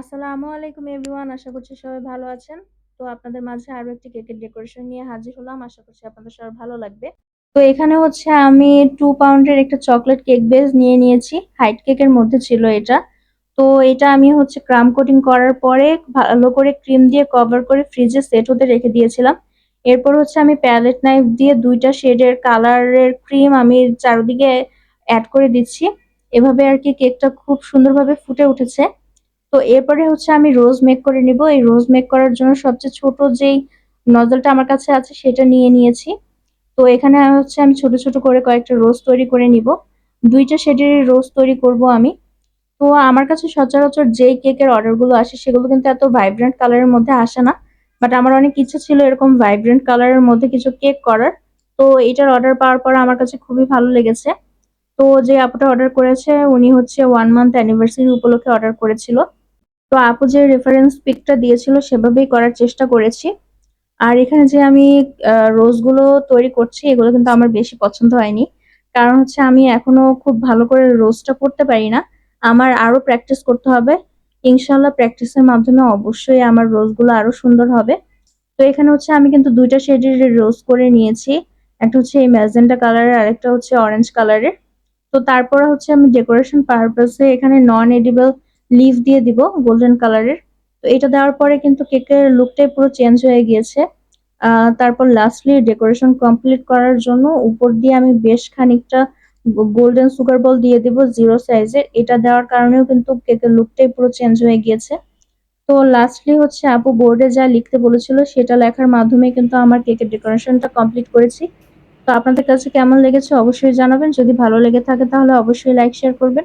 আসসালামু আলাইকুম এভরিওয়ান, আশা করছি সবাই ভালো আছেন। তো আপনাদের মাঝে আরও একটি কেকের ডেকোরেশন নিয়ে হাজির হলাম, আশা করছি আপনাদের সবার ভালো লাগবে। তো এখানে হচ্ছে আমি টু পাউন্ডের একটা চকলেট কেক বেস নিয়ে নিয়েছি, হাইট কেকের মধ্যে ছিল এটা। তো এটা আমি হচ্ছে ক্রাম কোটিং করার পরে ভালো করে ক্রিম দিয়ে কভার করে ফ্রিজে সেট হতে রেখে দিয়েছিলাম। এরপর হচ্ছে আমি প্যালেট নাইফ দিয়ে দুইটা শেডের কালারের ক্রিম আমি চারদিকে অ্যাড করে দিচ্ছি। এভাবে আর কি কেকটা খুব সুন্দরভাবে ফুটে উঠেছে। তো এরপরে হচ্ছে আমি রোজ মেক করে নিব। এই রোজ মেক করার জন্য সবচেয়ে ছোট যেই নজলটা আমার কাছে আছে সেটা নিয়ে নিয়েছি। তো এখানে হচ্ছে আমি ছোট ছোট করে কয়েকটা রোজ তৈরি করে নিব। দুইটা শেডের রোজ তৈরি করব আমি। তো আমার কাছে সচরাচর যেই কেকের অর্ডারগুলো আসে সেগুলো কিন্তু এত ভাইব্রেন্ট কালারের মধ্যে আসে না। বাট আমার অনেক ইচ্ছা ছিল এরকম ভাইব্রেন্ট কালারের মধ্যে কিছু কেক করার। তো এটার অর্ডার পাওয়ার পর আমার কাছে খুবই ভালো লেগেছে। তো যে আপুটা অর্ডার করেছে, উনি হচ্ছে ওয়ান মান্থ অ্যানিভার্সারি উপলক্ষে অর্ডার করেছিল। তো আপু যে রেফারেন্স পিকটা দিয়েছিল সেভাবেই করার চেষ্টা করেছি। আর এখানে যে আমি রোজগুলো তৈরি করছি, এগুলো কিন্তু আমার বেশি পছন্দ হয়নি। কারণ হচ্ছে আমি এখনও খুব ভালো করে রোজটা করতে পারি না। আমার আরও প্র্যাকটিস করতে হবে। ইনশাল্লাহ প্র্যাকটিসের মাধ্যমে অবশ্যই আমার রোজগুলো আরও সুন্দর হবে। তো এখানে হচ্ছে আমি কিন্তু দুইটা শেডের রোজ করে নিয়েছি। একটা হচ্ছে এই ম্যাজেন্টা কালারের আরেকটা হচ্ছে অরেঞ্জ কালারের তো তারপরে হচ্ছে আমি ডেকোরেশন পারপাসে এখানে নন এডিবল লিভ দিয়ে দিব গোল্ডেন কালারের তো এটা দেওয়ার পরে কিন্তু কেকের লুকটাই পুরো চেঞ্জ হয়ে গিয়েছে। তারপর লাস্টলি ডেকোরেশন কমপ্লিট করার জন্য উপর দিয়ে আমি বেশ খানিকটা গোল্ডেন সুগার বল দিয়ে দিব জিরো সাইজের এটা দেওয়ার কারণেও কিন্তু কেকের লুকটাই পুরো চেঞ্জ হয়ে গিয়েছে। তো লাস্টলি হচ্ছে আপু বোর্ডে যা লিখতে বলেছিল সেটা লেখার মাধ্যমে কিন্তু আমার কেকের ডেকোরেশনটা কমপ্লিট করেছি। তো আপনাদের কাছে কেমন লেগেছে অবশ্যই জানাবেন। যদি ভালো লেগে থাকে তাহলে অবশ্যই লাইক শেয়ার করবেন।